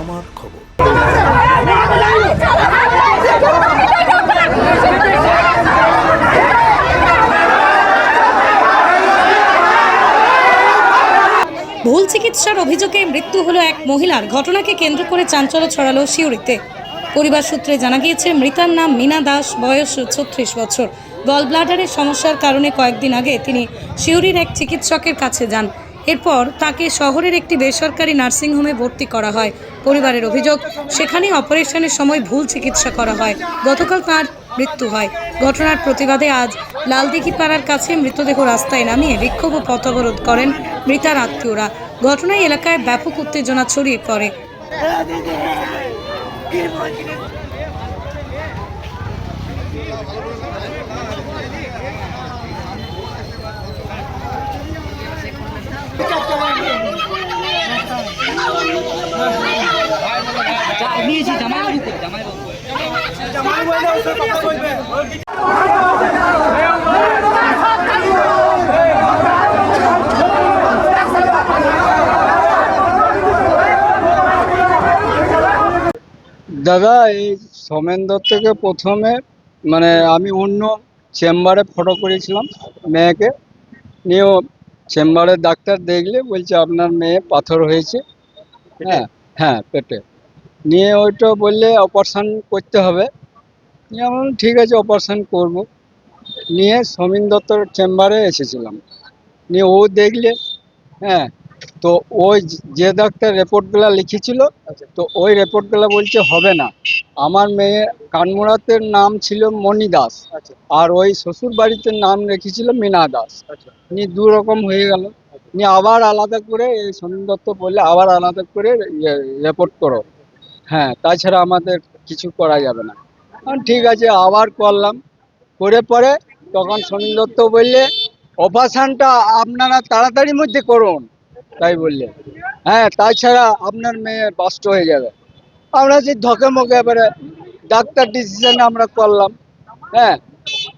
আমার খবর। ভুল চিকিৎসার অভিযোগে মৃত্যু হলো এক মহিলার। ঘটনাকে কেন্দ্র করে চাঞ্চল্য ছড়ালো শিউরিতে পরিবার সূত্রে জানা গিয়েছে, মৃতার নাম মিনা দাস, বয়স ছত্রিশ বছর। গল ব্লাডারের সমস্যার কারণে কয়েকদিন আগে তিনি শিউরির এক চিকিৎসকের কাছে যান। এরপর তাকে শহরের একটি বেসরকারি নার্সিংহোমে ভর্তি করা হয়। পরিবারের অভিযোগ সেখানে অপারেশনের সময় ভুল চিকিৎসা করা হয়। গতকাল তার মৃত্যু হয়। ঘটনার প্রতিবাদে আজ লালদিঘি পাড়ার কাছে মৃতদেহ রাস্তায় নামিয়ে বিক্ষোভ ও পথ অবরোধ করেন মৃতার আত্মীয়রা। ঘটনায় এলাকায় ব্যাপক উত্তেজনা ছড়িয়ে পড়ে। দাদা এই সোমেন দত্তকে প্রথমে মানে আমি অন্য চেম্বারে ফটো করেছিলাম মেয়েকে। নিয়ে ও চেম্বারের ডাক্তার দেখলে বলছে আপনার মেয়ে পাথর হয়েছে। হ্যাঁ হ্যাঁ পেটে। নিয়ে ওইটা বললে অপারেশন করতে হবে। বললাম, ঠিক আছে অপারেশন করব। নিয়ে সমীন দত্তর চেম্বারে এসেছিলাম। নিয়ে ও দেখলে হ্যাঁ তো ওই যে ডাক্তার রিপোর্টগুলো লিখেছিল তো ওই রিপোর্টগুলো বলছে হবে না। আমার মেয়ে কানমুড়াতের নাম ছিল মণি দাস আর ওই শ্বশুর বাড়িতে নাম রেখেছিল মীনা দাস। নিয়ে দু রকম হয়ে গেল। নিয়ে আবার আলাদা করে এই সমীন দত্ত বললে আবার আলাদা করে রিপোর্ট করো। হ্যাঁ তাছাড়া আমাদের কিছু করা যাবে না। ঠিক আছে, আবার করলাম। করে পরে তখন সমীন দত্ত বললে, অপারেশনটা আপনারা তাড়াতাড়ির মধ্যে করুন। তাই বললে। হ্যাঁ তাছাড়া আপনার মেয়ে বাস্ট হয়ে যাবে। আমরা যে ধকে মকে এবারে ডাক্তার ডিসিশন আমরা করলাম। হ্যাঁ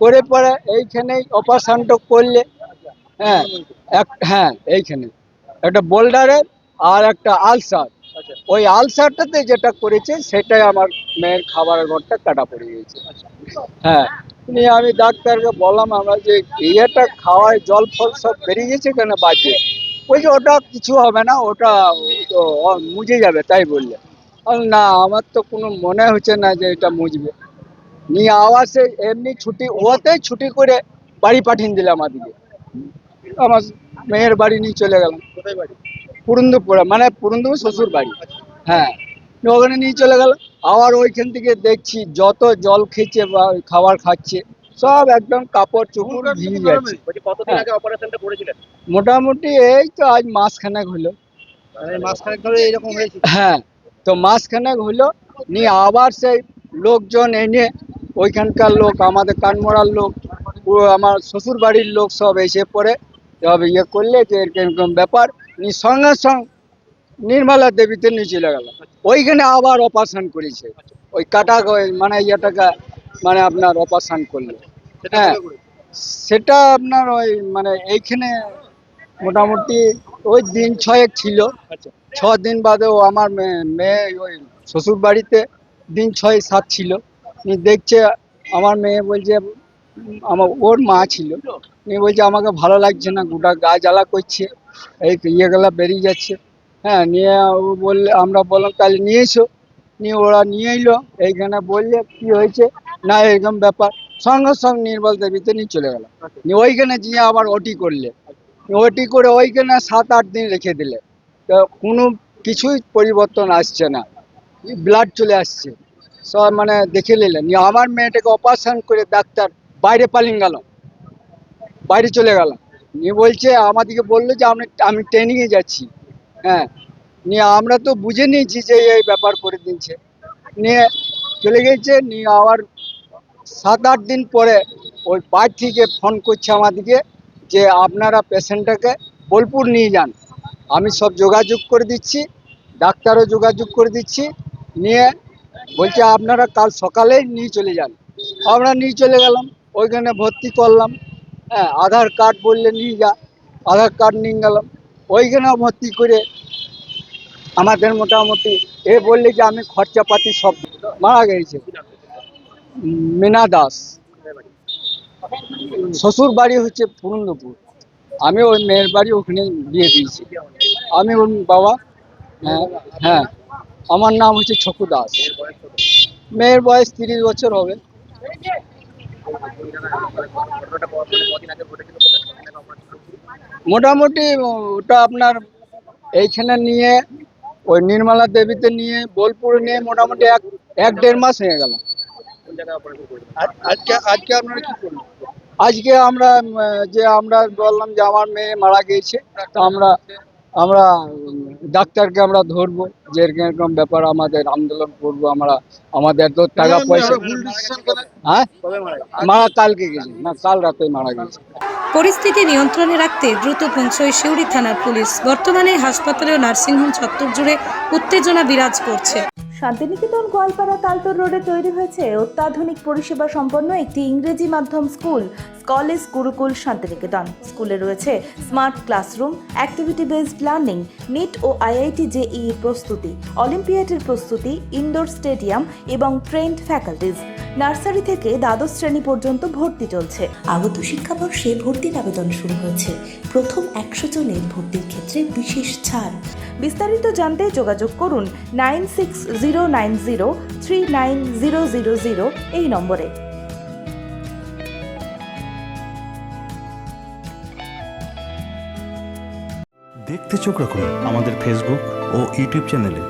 করে পরে এইখানেই অপারেশনটা করলে হ্যাঁ এক হ্যাঁ এইখানে। একটা বোল্ডারের আর একটা আলসার ওই আলসারটাতে যেটা করেছে, সেটাই আমার মেয়ের খাবারের ঘরটা কাটা পড়ে গিয়েছে হ্যাঁ নিয়ে আমি ডাক্তারকে বললাম, আমরা যে ইয়েটা খাওয়ায় জল ফল সব বেরিয়ে গেছে কেন বাজে? ওই যে ওটা কিছু হবে না, ওটা তো মুজে যাবে, তাই বললে। না, আমার তো কোনো মনে হচ্ছে না যে এটা মুজবে। নিয়ে সে এমনি ছুটি ওতেই ছুটি করে বাড়ি পাঠিয়ে দিলাম আমাদেরকে আমার মেয়ের বাড়ি নিয়ে চলে গেলাম। পুরন্দপুরে মানে পুরন্দপুর শ্বশুর বাড়ি হ্যাঁ ওখানে নিয়ে চলে গেল। আবার ওইখান থেকে দেখছি যত জল খেয়েছে বা খাবার খাচ্ছে সব একদম কাপড় চোপড় ভিজে যাচ্ছে কতদিন হ্যাঁ। মোটামুটি এই তো আজ মাসখানেক হলো। মানে মাসখানেক ধরে এরকম হয়েছিল হ্যাঁ তো মাসখানেক হলো নিয়ে আবার সেই লোকজন এনে ওইখানকার লোক আমাদের কানমোড়ার লোক আমার শ্বশুর বাড়ির লোক সব এসে পড়ে সব ইয়ে করলে যে এরকম ব্যাপার। সঙ্গে সঙ্গ নির্মলা দেবীতে নিয়ে চলে গেল ওইখানে আবার অপারেশন করেছে। ওই কাটা মানে ইয়েটাকে মানে আপনার অপারেশন করল। হ্যাঁ। সেটা আপনার ওই মানে এইখানে মোটামুটি ওই দিন ছয়েক ছিল। ছ দিন বাদে ও আমার মেয়ে ওই শ্বশুর বাড়িতে দিন ছয় সাত ছিল। নিয়ে দেখছে আমার মেয়ে বলছে আমার ওর মা ছিল। নিয়ে বলছে আমাকে ভালো লাগছে না গোটা গা জ্বালা করছে। এই ইয়েগুলা বেরিয়ে যাচ্ছে। হ্যাঁ নিয়ে ও বললে, আমরা বললাম তাহলে নিয়ে এসো। নিয়ে ওরা নিয়ে এলো। এইখানে বললে, কি হয়েছে? না, এরকম ব্যাপার। সঙ্গে সঙ্গে নির্মল দেবীতে নিয়ে চলে গেল। নিয়ে ওইখানে গিয়ে আবার ওটি করলে। ওটি করে ওইখানে সাত, আট দিন রেখে দিলে। তো কোনো কিছুই পরিবর্তন আসছে না। ব্লাড চলে আসছে। সব মানে দেখে নিলেন আমার মেয়েটাকে অপারেশন করে ডাক্তার বাইরে পালিয়ে গেল। বাইরে চলে গেল। নিয়ে বলছে, আমাদেরকে বলল যে আমি আমি ট্রেনিংয়ে যাচ্ছি। হ্যাঁ নিয়ে আমরা তো বুঝে নিয়েছি যে এই ব্যাপার করে দিচ্ছে নিয়ে চলে গেছে, নিয়ে আবার সাত আট দিন পরে ওই বাড়ি থেকে ফোন করছে আমাদেরকে যে আপনারা পেশেন্টটাকে বোলপুর নিয়ে যান। আমি সব যোগাযোগ করে দিচ্ছি, ডাক্তারও যোগাযোগ করে দিচ্ছি। নিয়ে বলছে, আপনারা কাল সকালেই নিয়ে চলে যান। আমরা নিয়ে চলে গেলাম, ওইখানে ভর্তি করলাম। হ্যাঁ আধার কার্ড বললে নিয়ে যা, আধার কার্ড নিয়ে গেলাম। ওইখানেও ভর্তি করে আমাদের মোটামুটি, এ বললে যে আমি খরচাপাতি সব মারা গেছে। মীনা দাস। শ্বশুর বাড়ি হচ্ছে পুরন্দপুর। আমি ওই মেয়ের বাড়ি ওখানে বিয়ে দিয়েছি। আমি ওর বাবা হ্যাঁ হ্যাঁ আমার নাম হচ্ছে ছকু দাস। মেয়ের বয়স তিরিশ বছর হবে। মোটামুটি ওটা আপনার এইখানে নিয়ে ওই নির্মলা দেবীতে নিয়ে বোলপুরে নিয়ে মোটামুটি এক এক দেড় মাস হয়ে গেল। আজকে আজকে আপনারা কি করলেন? আজকে আমরা যে আমরা বললাম যে আমার মেয়ে মারা গিয়েছে তো আমরা আমরা ডাক্তারকে আমরা ধরবো যে এরকম ব্যাপার আমাদের আন্দোলন করব আমরা আমাদের তো টাকা পয়সা। হ্যাঁ? মারা কালকে গেছে না কাল রাতে মারা গেছে। পরিস্থিতি নিয়ন্ত্রণে রাখতে দ্রুত পৌঁছয় শিউরি থানার পুলিশ। বর্তমানে হাসপাতালে ও নার্সিংহোম চত্বর জুড়ে উত্তেজনা বিরাজ করছে। শান্তিনিকেতন গোয়ালপাড়া তালতর রোডে তৈরি হয়েছে অত্যাধুনিক পরিষেবা সম্পন্ন একটি ইংরেজি মাধ্যম স্কুল, কলেজ গুরুকুল শান্তিনিকেতন। স্কুলে রয়েছে smart classroom activity based learning NEET ও আইআইটি জেই প্রস্তুতি, অলিম্পিয়াডের প্রস্তুতি ইনডোর স্টেডিয়াম এবং ট্রেন্ড ফ্যাকাল্টিজ নার্সারি থেকে দ্বাদশ শ্রেণি পর্যন্ত ভর্তি চলছে। আগত শিক্ষাবর্ষে ভর্তির আবেদন শুরু হয়েছে। প্রথম একশো জনের ভর্তির ক্ষেত্রে বিশেষ ছাড়। বিস্তারিত জানতে যোগাযোগ করুন nine six zero nine zero three nine zero zero zero এই নম্বরে। দেখতে চোখ রাখুন আমাদের ফেসবুক ও ইউটিউব চ্যানেলে